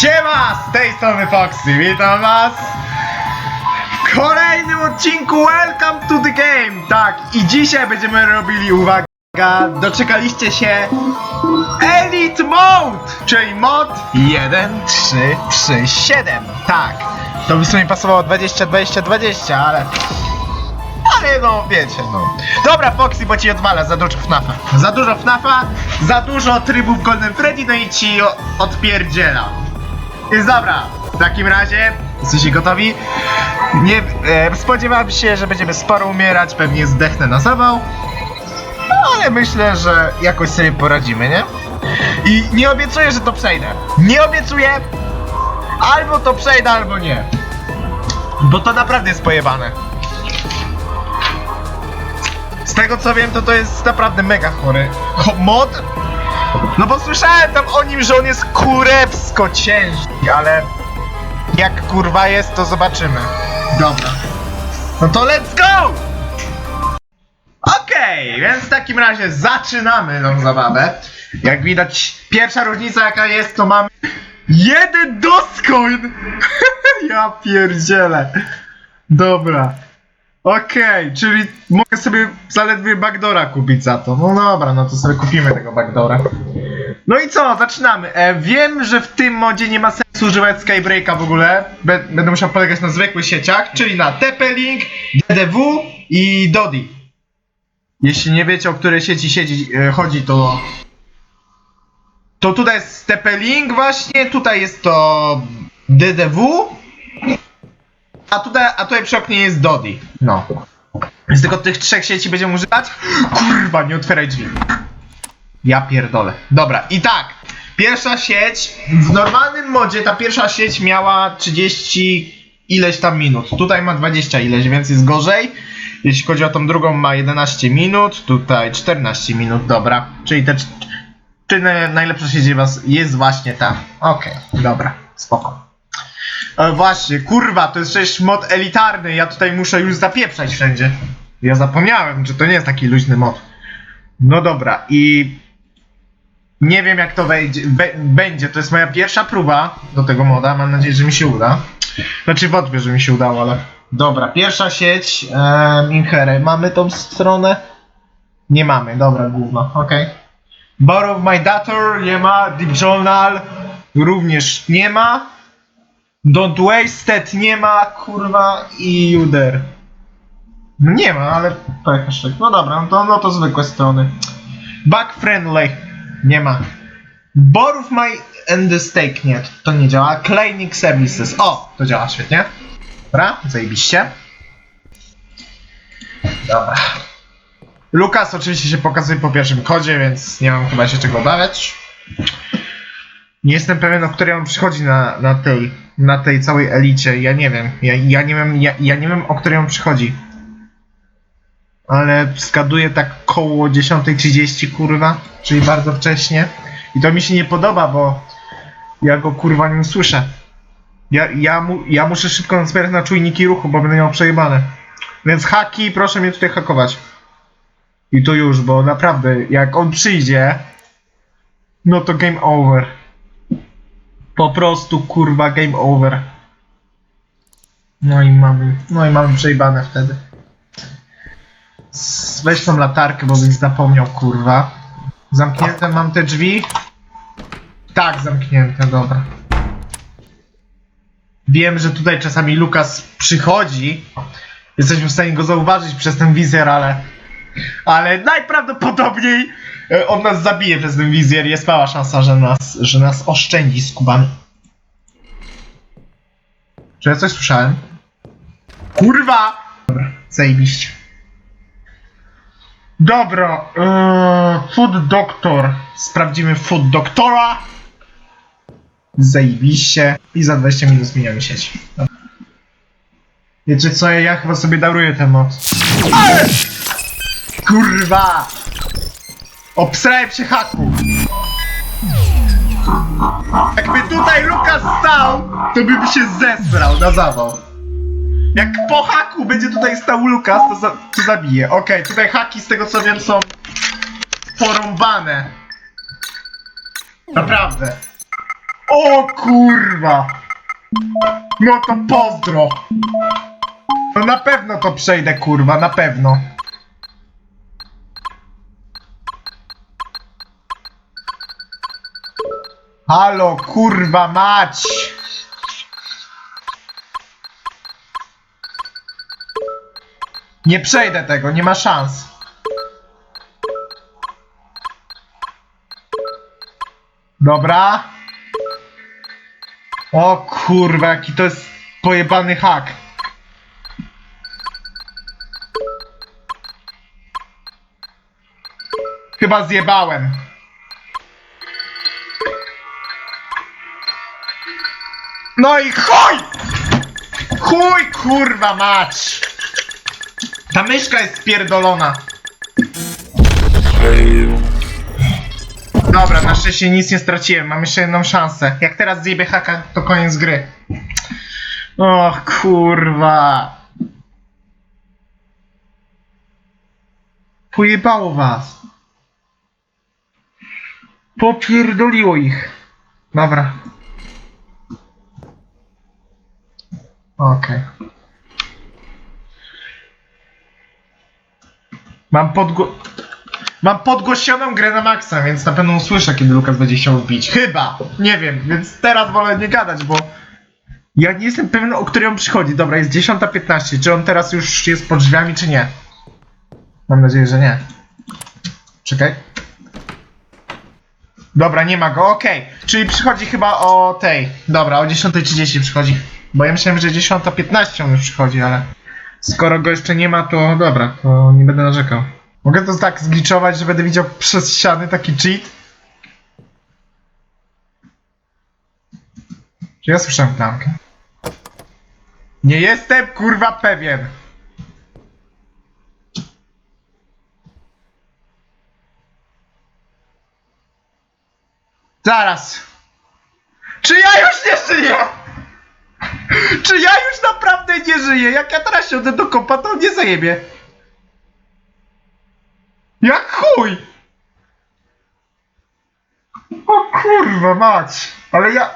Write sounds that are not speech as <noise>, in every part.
Siema! Z tej strony Foxy, witam was w kolejnym odcinku Welcome to the Game! Tak, i dzisiaj będziemy robili, uwaga, doczekaliście się Elite Mode, czyli mod 1, 3, 3, 7. Tak, to by w sumie pasowało 20, 20, 20, ale... Ale no, wiecie, no. Dobra, Foxy, bo ci odwala za dużo FNAFa. Za dużo FNAFa, za dużo trybów Golden Freddy, no i ci odpierdziela. Więc dobra, w takim razie, jesteście gotowi? Nie, e, spodziewałem się, że będziemy sporo umierać, pewnie zdechnę na zawał. No, ale myślę, że jakoś sobie poradzimy, nie? I nie obiecuję, że to przejdę. Nie obiecuję! Albo to przejdę, albo nie. Bo to naprawdę jest pojebane. Z tego co wiem, to to jest naprawdę mega chory. Ho mod? No bo słyszałem tam o nim, że on jest kurewsko ciężki, ale jak kurwa jest, to zobaczymy. Dobra. No to let's go! Okej, więc w takim razie zaczynamy tą zabawę. Jak widać, pierwsza różnica jaka jest, to mamy jeden doscoin! <laughs> ja pierdzielę. Dobra. Okej, czyli mogę sobie zaledwie backdora kupić za to. No dobra, no to sobie kupimy tego backdora. No i co, zaczynamy. E, wiem, że w tym modzie nie ma sensu używać Skybreaka w ogóle. Be- będę musiał polegać na zwykłych sieciach, czyli na TP-Link, DDW i Dodi. Jeśli nie wiecie, o które sieci siedzi, e, chodzi, to... To tutaj jest TP-Link właśnie, tutaj jest to DDW, a tutaj, a tutaj przy oknie jest Dodi. No. Więc tylko tych trzech sieci będziemy używać. Kurwa, nie otwieraj drzwi. Ja pierdolę. Dobra, i tak. Pierwsza sieć, w normalnym modzie ta pierwsza sieć miała 30 ileś tam minut. Tutaj ma 20 ileś, więc jest gorzej. Jeśli chodzi o tą drugą ma 11 minut, tutaj 14 minut, dobra. Czyli te cz- czy na- najlepsza sieć was jest właśnie ta. Okej, dobra, spoko. E, właśnie, kurwa, to jest przecież mod elitarny, ja tutaj muszę już zapieprzać wszędzie. Ja zapomniałem, że to nie jest taki luźny mod. No dobra, i nie wiem jak to wejdzie, be, będzie, to jest moja pierwsza próba do tego moda, mam nadzieję, że mi się uda. Znaczy wątpię, że mi się udało, ale... Dobra, pierwsza sieć, um, Inhery, mamy tą stronę? Nie mamy, dobra, gówno, okej. Borrow My Dator nie ma, Deep Journal również nie ma. Don't Wasted nie ma, kurwa, i Uder. No nie ma, ale to tak. No dobra, no to, no to zwykłe strony. Back Friendly nie ma. Borów My and the Stake nie, to nie działa. Cleaning Services, o, to działa świetnie. Dobra, zajebiście. Dobra. Lukas oczywiście się pokazuje po pierwszym kodzie, więc nie mam chyba się czego obawiać. Nie jestem pewien, o której on przychodzi na, na, tej, na tej całej elicie. Ja nie wiem. Ja, ja, nie wiem ja, ja nie wiem, o której on przychodzi. Ale zgaduję tak koło 10.30, kurwa. Czyli bardzo wcześnie. I to mi się nie podoba, bo ja go kurwa nie słyszę. Ja, ja, mu, ja muszę szybko nazbierać na czujniki ruchu, bo będę miał przejebane. Więc haki, proszę mnie tutaj hakować. I to już, bo naprawdę, jak on przyjdzie, no to game over. Po prostu kurwa game over. No i mamy, no i mamy przejebane wtedy. Weź tą latarkę, bo byś zapomniał kurwa. Zamknięte mam te drzwi? Tak, zamknięte, dobra. Wiem, że tutaj czasami Lukas przychodzi. Jesteśmy w stanie go zauważyć przez ten wizjer, ale... Ale najprawdopodobniej on nas zabije przez ten wizjer. Jest mała szansa, że nas, że nas oszczędzi skubany. Czy ja coś słyszałem? Kurwa! Dobra, zajebiście. Dobra, yy, Food Doctor. Sprawdzimy Food Doktora. Zajebiście. I za 20 minut zmieniamy sieć. Dobra. Wiecie co, ja chyba sobie daruję ten moc. Ale! Kurwa! Obsrałem się haku! Jakby tutaj Lukas stał, to by się zesrał na zawał. Jak po haku będzie tutaj stał Lukas, to, za, to zabije. Okej, tutaj haki z tego co wiem są porąbane. Naprawdę. O kurwa! No to pozdro! No na pewno to przejdę, kurwa, na pewno. Halo, kurwa mać! Nie przejdę tego, nie ma szans. Dobra. O kurwa, jaki to jest pojebany hak. Chyba zjebałem. No i chuj! Chuj kurwa mać! Ta myszka jest spierdolona. Dobra, na szczęście nic nie straciłem, mam jeszcze jedną szansę. Jak teraz zjebie haka, to koniec gry. Och kurwa. Pojebało was. Popierdoliło ich. Dobra. Okej. Mam podgło... Mam podgłosioną grę na maksa, więc na pewno usłyszę, kiedy Lukas będzie chciał wbić. Chyba! Nie wiem, więc teraz wolę nie gadać, bo... Ja nie jestem pewien, o której on przychodzi. Dobra, jest 10.15. Czy on teraz już jest pod drzwiami, czy nie? Mam nadzieję, że nie. Czekaj. Dobra, nie ma go, okej. Czyli przychodzi chyba o tej. Dobra, o 10.30 przychodzi. Bo ja myślałem, że 10.15 on już przychodzi, ale... Skoro go jeszcze nie ma, to dobra, to nie będę narzekał. Mogę to tak zgliczować, że będę widział przez ściany taki cheat? Czy ja słyszałem klamkę? Nie jestem kurwa pewien. Zaraz. Czy ja już nie żyję? <laughs> Czy ja już naprawdę nie żyję? Jak ja teraz siądę do kopa, to nie zajebie. Jak chuj! O kurwa mać! Ale ja...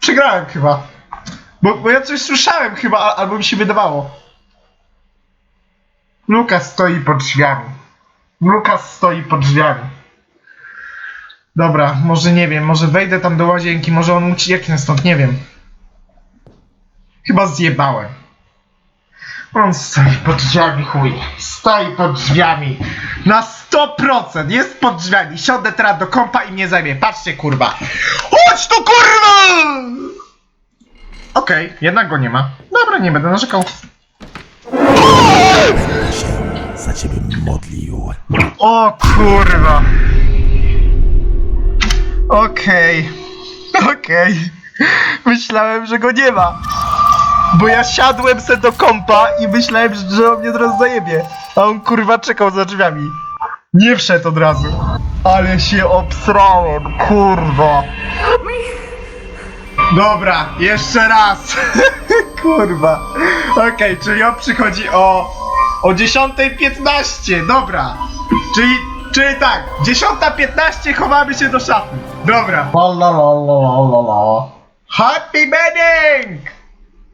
Przegrałem chyba. Bo, bo ja coś słyszałem chyba, al- albo mi się wydawało. Lukas stoi pod drzwiami. Lukas stoi pod drzwiami. Dobra, może nie wiem, może wejdę tam do łazienki, może on ucieknie stąd, nie wiem. Chyba zjebałem. On stoi pod drzwiami, chuj. Stoi pod drzwiami. Na 100% jest pod drzwiami. Siądę teraz do kompa i mnie zajmie. Patrzcie, kurwa. Chodź tu, kurwa! Okej, jednak go nie ma. Dobra, nie będę narzekał. się za ciebie modlił. O kurwa. Okej. Okej. Myślałem, że go nie ma. Bo ja siadłem se do kompa i myślałem, że on mnie teraz zajebie. A on kurwa czekał za drzwiami. Nie wszedł od razu. Ale się obsrałem, kurwa. Dobra, jeszcze raz. <laughs> kurwa. Okej, czyli on przychodzi o... O 10.15, dobra. Czyli, czyli tak, 10.15 chowamy się do szafy. Dobra. La la la la la la. Happy wedding!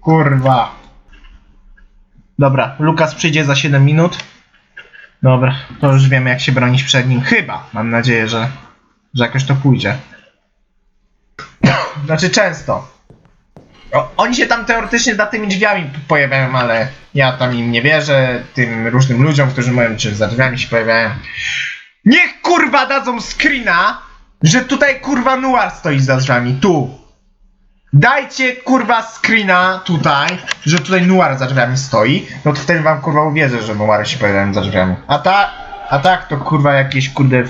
Kurwa. Dobra, Lukas przyjdzie za 7 minut. Dobra, to już wiemy jak się bronić przed nim. Chyba, mam nadzieję, że, że jakoś to pójdzie. Znaczy często. O, oni się tam teoretycznie za tymi drzwiami pojawiają, ale ja tam im nie wierzę, tym różnym ludziom, którzy mówią, czy za drzwiami się pojawiają. Niech kurwa dadzą screena, że tutaj kurwa Nuar stoi za drzwiami, tu. Dajcie kurwa screena tutaj, że tutaj Nuar za drzwiami stoi, no to wtedy wam kurwa uwierzę, że Nuary się pojawiają za drzwiami. A ta, a tak to kurwa jakieś kurde,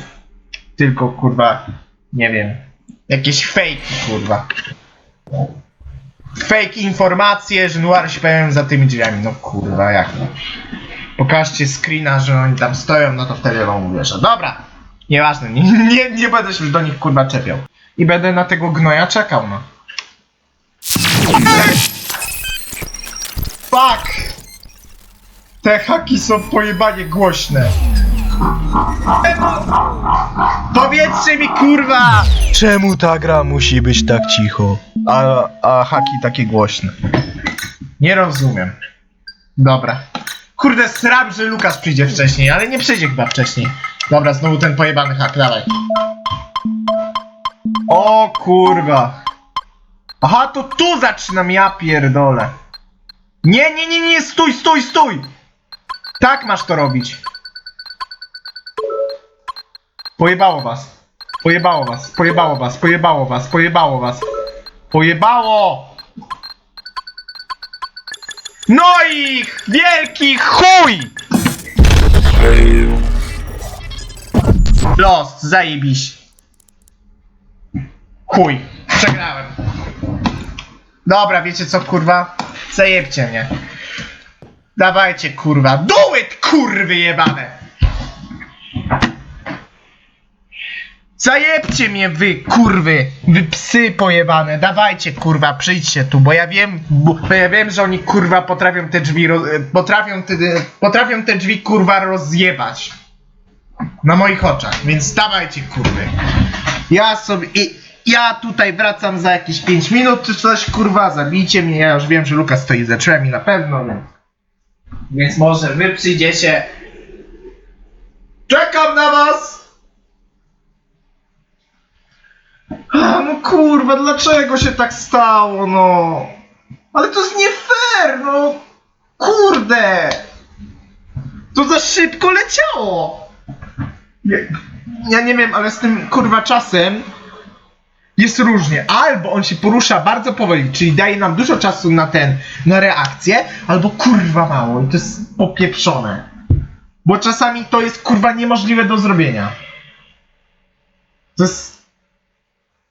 tylko kurwa, nie wiem, jakieś fake kurwa fake informacje, że Noir się pojawiają za tymi drzwiami. No kurwa, jak no. Pokażcie screena, że oni tam stoją, no to wtedy wam uwierzę. Dobra, nieważne, nie, nie, nie będę się już do nich kurwa czepiał. I będę na tego gnoja czekał, no. Fuck! Te haki są pojebanie głośne. Powiedzcie mi kurwa! Czemu ta gra musi być tak cicho? A, a haki takie głośne. Nie rozumiem. Dobra. Kurde, srab, że Lukas przyjdzie wcześniej, ale nie przyjdzie chyba wcześniej. Dobra, znowu ten pojebany hak, dawaj. O kurwa. Aha, to tu zaczynam, ja pierdolę. Nie, nie, nie, nie, stój, stój, stój! Tak masz to robić. Pojebało was. Pojebało was, pojebało was, pojebało was, pojebało was. Pojebało! No i wielki chuj! Lost, zajebiś. Chuj, przegrałem. Dobra, wiecie co, kurwa? Zajebcie mnie. Dawajcie, kurwa. Do it, kurwy jebane! Zajebcie mnie wy, kurwy! Wy psy pojebane, dawajcie kurwa, przyjdźcie tu, bo ja wiem, bo, ja wiem, że oni kurwa potrafią te drzwi, roz, e, potrafią te, potrafią te drzwi kurwa rozjebać. Na moich oczach, więc dawajcie kurwy. Ja sobie, i, ja tutaj wracam za jakieś 5 minut czy coś, kurwa, zabijcie mnie, ja już wiem, że Lukas stoi za drzwiami na pewno, więc, więc może wy przyjdziecie. Czekam na was! A, no kurwa, dlaczego się tak stało, no? Ale to jest nie fair, no! Kurde! To za szybko leciało! Ja nie wiem, ale z tym kurwa czasem jest różnie. Albo on się porusza bardzo powoli, czyli daje nam dużo czasu na ten, na reakcję, albo kurwa mało i to jest popieprzone. Bo czasami to jest kurwa niemożliwe do zrobienia. To jest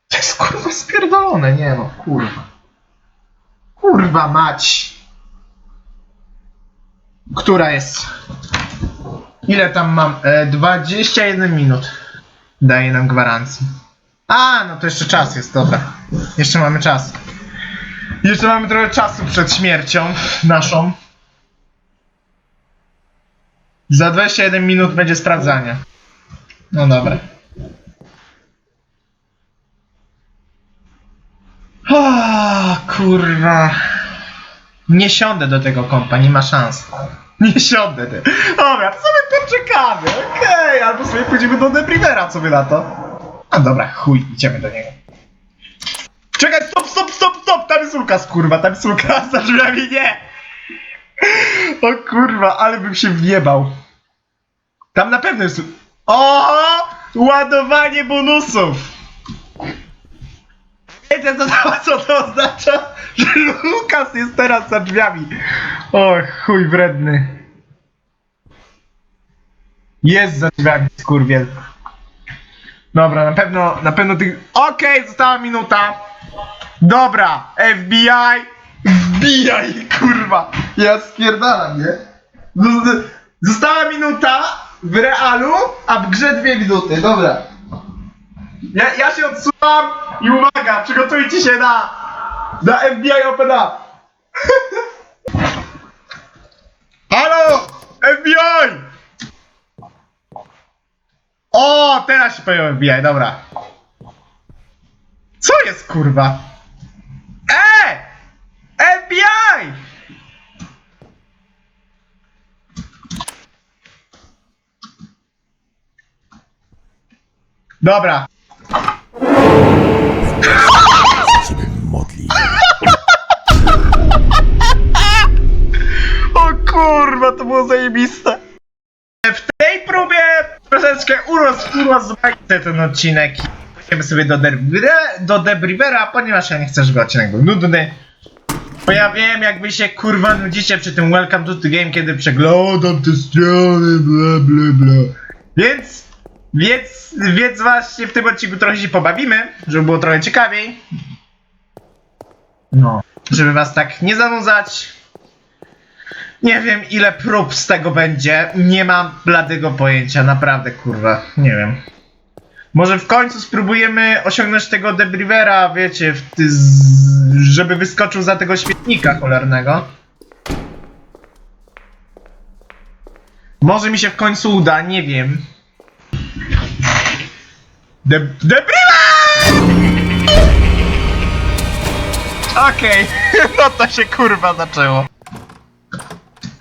to jest kurwa spierdolone, nie no, kurwa. Kurwa mać. Która jest? Ile tam mam? E, 21 minut. Daje nam gwarancji. A, no to jeszcze czas jest, dobra. Jeszcze mamy czas. Jeszcze mamy trochę czasu przed śmiercią naszą. Za 21 minut będzie sprawdzanie. No dobra. O, kurwa. Nie siądę do tego kompa, nie ma szans. Nie siądę. Ty. Dobra, to sobie poczekamy, okej. Albo sobie pójdziemy do Deprivera, co wy na to? A dobra, chuj, idziemy do niego. Czekaj, stop, stop, stop, stop! Tam jest Lukas, kurwa, tam jest Lukas, <laughs> za drzwiami, nie! O kurwa, ale bym się wjebał. Tam na pewno jest... O! Ładowanie bonusów! Wiecie co to, <laughs> co to oznacza? Że Lukas jest teraz za drzwiami. O chuj wredny. Jest za drzwiami, skurwiel. Dobra, na pewno, na pewno tych... Okej, została minuta. Dobra, FBI. Wbijaj, kurwa. Ja spierdalam, nie? Zosta- Została minuta w realu, a w grze dwie minuty, dobra. Ja, ja się odsuwam i uwaga, przygotujcie się na, na FBI Open Up. <laughs> Halo! FBI! O, teraz się pojawił FBI, dobra. Co jest kurwa? E! FBI! Dobra. <laughs> O kurwa, to było zajebiste. Troszeczkę uros, urozmaicę ten odcinek. Idziemy sobie do, do Debrivera, ponieważ ja nie chcę, żeby odcinek był nudny. Bo ja wiem, jak wy się kurwa nudzicie przy tym Welcome to the Game, kiedy przeglądam te strony, bla bla bla. Więc, więc, więc właśnie w tym odcinku trochę się pobawimy, żeby było trochę ciekawiej. No, żeby was tak nie zanudzać. Nie wiem ile prób z tego będzie. Nie mam bladego pojęcia, naprawdę kurwa. Nie wiem. Może w końcu spróbujemy osiągnąć tego Debrivera, wiecie, ty żeby wyskoczył za tego świetnika cholernego. Może mi się w końcu uda, nie wiem. De Debryla! Okej, <laughs> no to się kurwa zaczęło.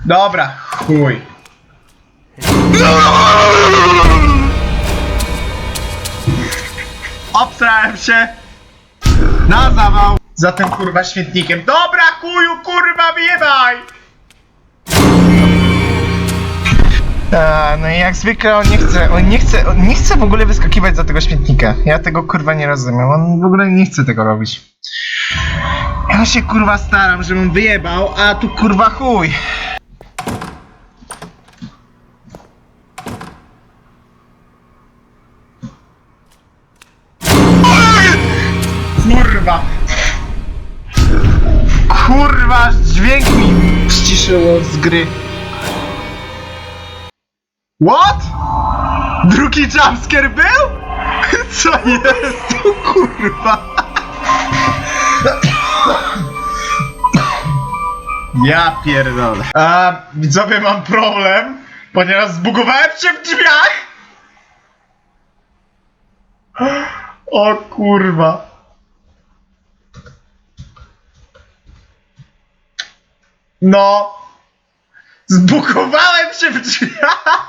Dobra, chuj. Obstrałem się na zawał za tym kurwa śmietnikiem. Dobra chuju, kurwa wyjebaj! A, no i jak zwykle on nie chce, on nie chce, on nie chce w ogóle wyskakiwać za tego śmietnika. Ja tego kurwa nie rozumiem, on w ogóle nie chce tego robić. Ja się kurwa staram, żebym wyjebał, a tu kurwa chuj. Kurwa, dźwięk mi ściszyło z gry. What? Drugi jumpscare był? <laughs> Co jest tu kurwa? Ja pierdolę. A widzowie mam problem, ponieważ zbugowałem się w drzwiach. O kurwa. No. Zbugowałem się w drzwiach.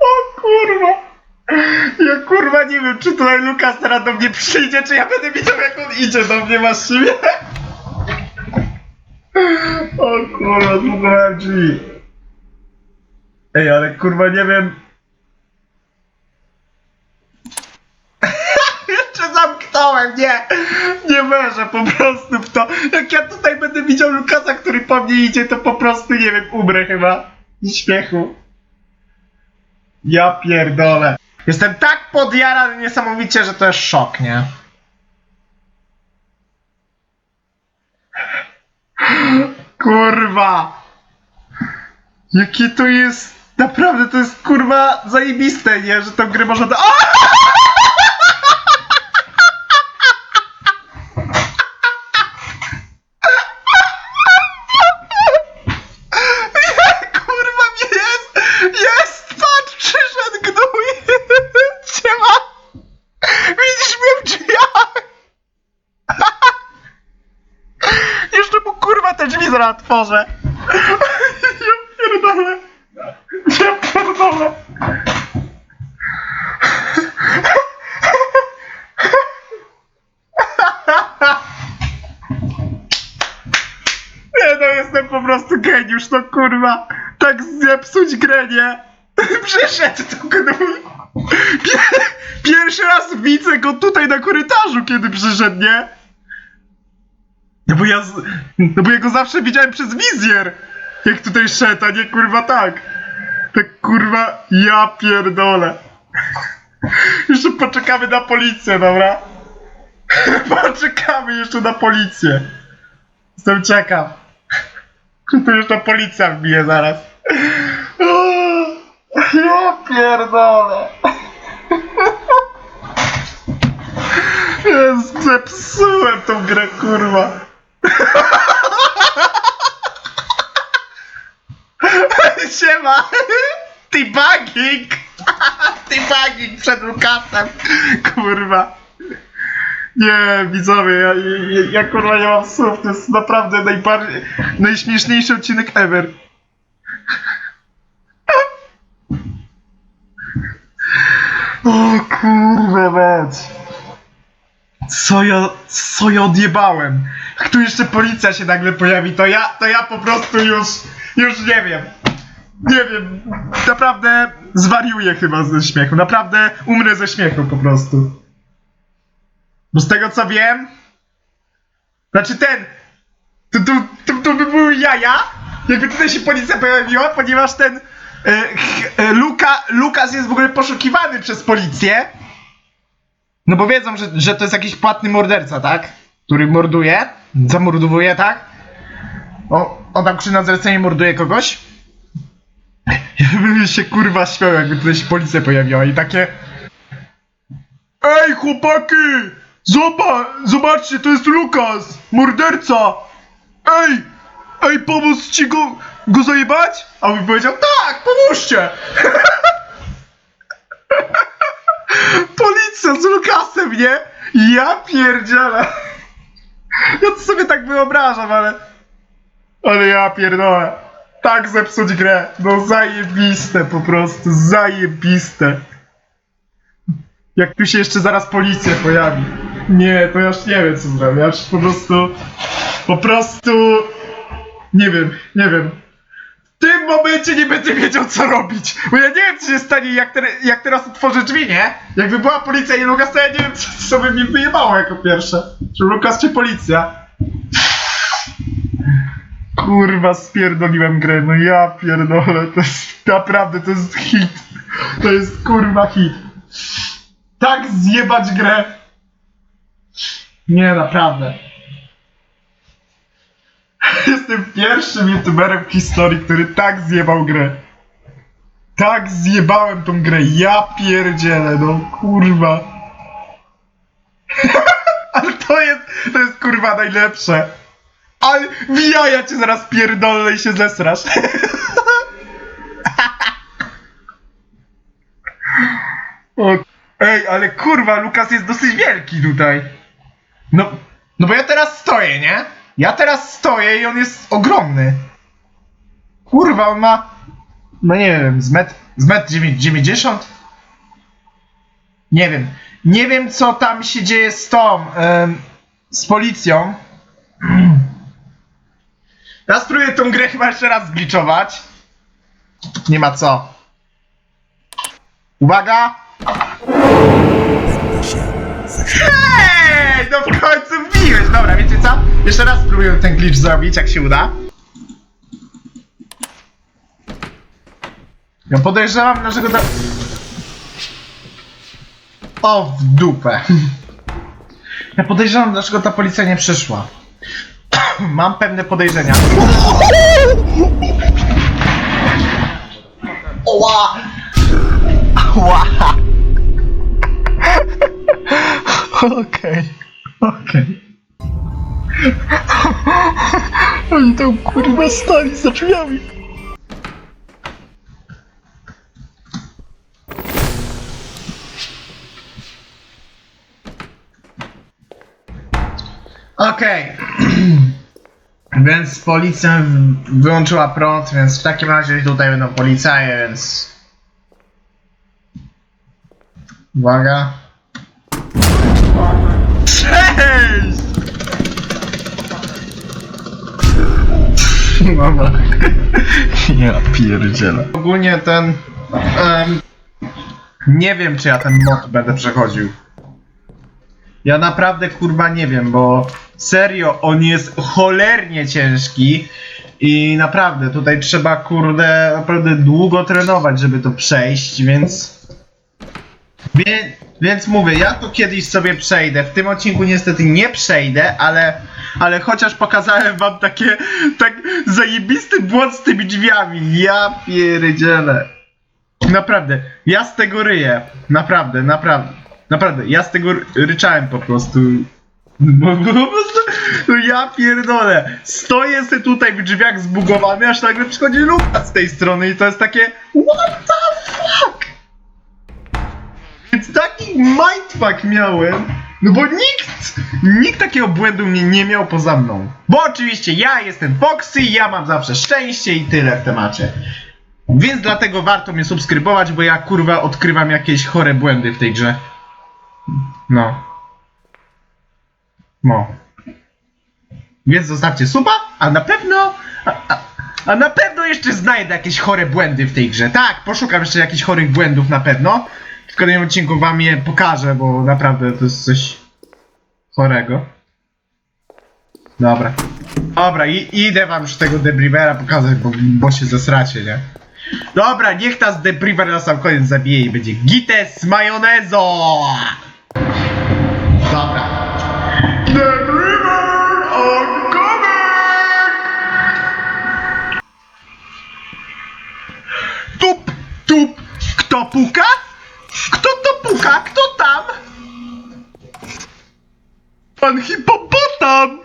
O kurwa. Ja kurwa nie wiem, czy tutaj Lukas teraz do mnie przyjdzie, czy ja będę widział jak on idzie do mnie właściwie. O kurwa, zbugowałem drzwi. Ej, ale kurwa nie wiem. Zamknąłem, nie! Nie wierzę po prostu w to. Jak ja tutaj będę widział Lukasa, który po mnie idzie, to po prostu nie wiem, umrę chyba. Z śmiechu. Ja pierdolę. Jestem tak podjarany niesamowicie, że to jest szok, nie? Kurwa! Jakie to jest... Naprawdę to jest kurwa zajebiste, nie? Że tą grę można... O! Kurwa mnie jest! Jest! Patrz, przyszedł gnój! Siema! Widzisz mnie w drzwiach! Jeszcze mu kurwa te otworzę! Ja pierdolę! Ja pierdolę! Nie no, jestem po prostu geniusz, no kurwa! Tak zepsuć grę, nie? Przyszedł tu gnój! Pier pierwszy raz widzę go tutaj na korytarzu, kiedy przyszedł, nie? No bo ja. No bo ja go zawsze widziałem przez wizjer! Jak tutaj szedł, a nie kurwa tak! Tak kurwa, ja pierdolę! Jeszcze poczekamy na policję, dobra? <laughs> Poczekamy jeszcze na policję! Jestem ciekaw. To jeszcze policja wbije zaraz? <laughs> Ja pierdolę. <laughs> Zepsułem tą grę, kurwa. <laughs> Siema. Debugging. <laughs> Debugging przed Lukasem. Kurwa. Nie, widzowie, ja, ja, ja kurwa nie mam słów, to jest naprawdę najbardziej, najśmieszniejszy odcinek ever. <laughs> O kurwa mać. Co ja, co ja odjebałem? Jak tu jeszcze policja się nagle pojawi, to ja, to ja po prostu już, już nie wiem. Nie wiem, naprawdę zwariuję chyba ze śmiechu, naprawdę umrę ze śmiechu po prostu. Bo z tego co wiem, znaczy ten, to, to, to, to by były jaja, jakby tutaj się policja pojawiła, ponieważ ten e, e, Luka, Lukas jest w ogóle poszukiwany przez policję. No bo wiedzą, że, że to jest jakiś płatny morderca, tak? Który morduje, zamordowuje, tak? O, on tam przy na zlecenie morduje kogoś. <laughs> Ja bym się kurwa śmiał, jakby tutaj się policja pojawiła i takie... Ej, chłopaki! Zobacz, zobaczcie, to jest Lukas! Morderca! Ej! ej, pomóc ci go, go zajebać? A on powiedział, tak, pomóżcie! <laughs> Policja z Lukasem, nie? Ja pierdzielę. Ja to sobie tak wyobrażam, ale... Ale ja pierdolę. Tak zepsuć grę. No zajebiste po prostu, zajebiste. Jak tu się jeszcze zaraz policja pojawi. Nie, to ja już nie wiem co zrobię. Ja już po prostu... Po prostu... Nie wiem, nie wiem. W tym momencie nie będę wiedział co robić. Bo ja nie wiem co się stanie jak, jak teraz otworzę drzwi, nie? Jakby była policja i Lukas, to ja nie wiem co, co by mi wyjebało jako pierwsze. Czy Lukas czy policja. Kurwa, spierdoliłem grę, no ja pierdolę, to jest naprawdę, to jest hit. To jest kurwa hit. Tak zjebać grę. Nie, naprawdę. <laughs> Jestem pierwszym youtuberem w historii, który tak zjebał grę. Tak zjebałem tą grę, ja pierdzielę, no kurwa. <laughs> Ale to jest, to jest kurwa najlepsze. Ale wija, ja cię zaraz pierdolę i się zesrasz. <laughs> o, ej, ale kurwa, Lukas jest dosyć wielki tutaj. No, no bo ja teraz stoję, nie? Ja teraz stoję i on jest ogromny. Kurwa, on ma, no nie wiem, z metr, z metr dziewię- 90? Nie wiem. Nie wiem, co tam się dzieje z tą, em, z policją. <clears throat> Ja spróbuję tą grę chyba jeszcze raz zgliczować. Nie ma co. Uwaga! Będę się zaczyna. Ej, no w końcu Dobra, wiecie co? Jeszcze raz spróbuję ten glitch zrobić, jak się uda. Ja podejrzewam, dlaczego to... O, w dupę. Ja podejrzewam, dlaczego ta policja nie przyszła. <coughs> Mam pewne podejrzenia. Oła! Oła! <laughs> Okej, okej. Oni tam kurwa stali za drzwiami. Okej. <clears throat> Więc policja wyłączyła prąd, więc w takim razie tutaj będą policaje, więc... Uwaga. Cześć! Mama. <laughs> Ja pierdzielę. Ogólnie ten... em, nie wiem, czy ja ten mod będę przechodził. Ja naprawdę kurwa nie wiem, bo serio on jest cholernie ciężki i naprawdę tutaj trzeba kurde naprawdę długo trenować, żeby to przejść, więc Wie, więc mówię, ja to kiedyś sobie przejdę. W tym odcinku niestety nie przejdę, ale, ale chociaż pokazałem wam takie tak zajebisty błąd z tymi drzwiami. Ja pierdzielę. Naprawdę, ja z tego ryję. Naprawdę, naprawdę. Naprawdę, ja z tego ry- ryczałem po prostu. Bo, bo prostu, no ja pierdolę. Stoję sobie tutaj w drzwiach zbugowany, aż nagle przychodzi Lukas z tej strony i to jest takie What the fuck? Więc taki mindfuck miałem, no bo nikt, nikt takiego błędu mnie nie miał poza mną. Bo oczywiście ja jestem Foxy, ja mam zawsze szczęście i tyle w temacie. Więc dlatego warto mnie subskrybować, bo ja kurwa odkrywam jakieś chore błędy w tej grze. No. No. Więc zostawcie suba, a na pewno... A, a, a na pewno jeszcze znajdę jakieś chore błędy w tej grze. Tak, poszukam jeszcze jakichś chorych błędów na pewno. W kolejnym odcinku wam je pokażę, bo naprawdę to jest coś chorego. Dobra. Dobra, i, idę wam już tego debriefera pokazać, bo, bo się zesracie, nie? Dobra, niech ta z debriefer na sam koniec zabije i będzie gites majonezo! Dobra. pan hipopotam!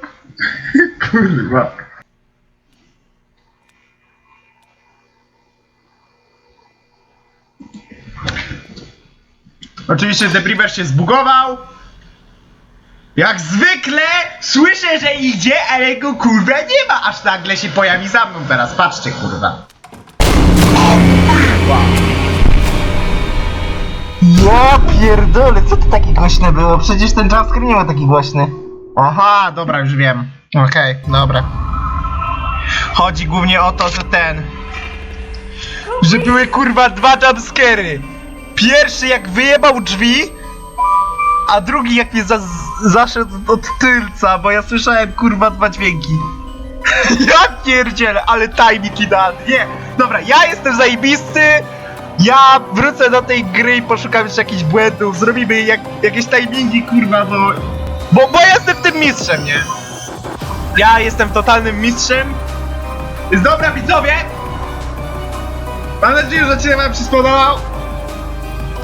<laughs> Kurwa. Oczywiście Depriver się zbugował. Jak zwykle słyszę, że idzie, ale go kurwa nie ma, aż nagle się pojawi za mną teraz. Patrzcie kurwa. Ja pierdolę, co to takie głośne było? Przecież ten jumpscare nie ma taki głośny. Aha, dobra, już wiem. Okej, dobra. Chodzi głównie o to, że ten. Że były kurwa dwa jumpscary. Pierwszy jak wyjebał drzwi, a drugi jak mnie za zaszedł od tylca, bo ja słyszałem kurwa dwa dźwięki. <laughs> ja pierdzielę, ale timing idealny. Nie, dobra, ja jestem zajebisty. Ja wrócę do tej gry i poszukam jeszcze jakichś błędów. Zrobimy jak, jakieś timingi, kurwa, bo bo, bo jestem tym mistrzem, nie? Ja jestem totalnym mistrzem. Jest dobra, widzowie! Mam nadzieję, że odcinek wam się spodobał.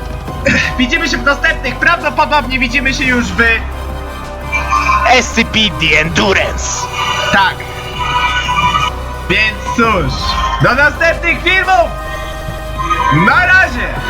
<laughs> Widzimy się w następnych. Prawdopodobnie widzimy się już w... SCP The Endurance. Tak. Więc cóż, do następnych filmów! Na razie!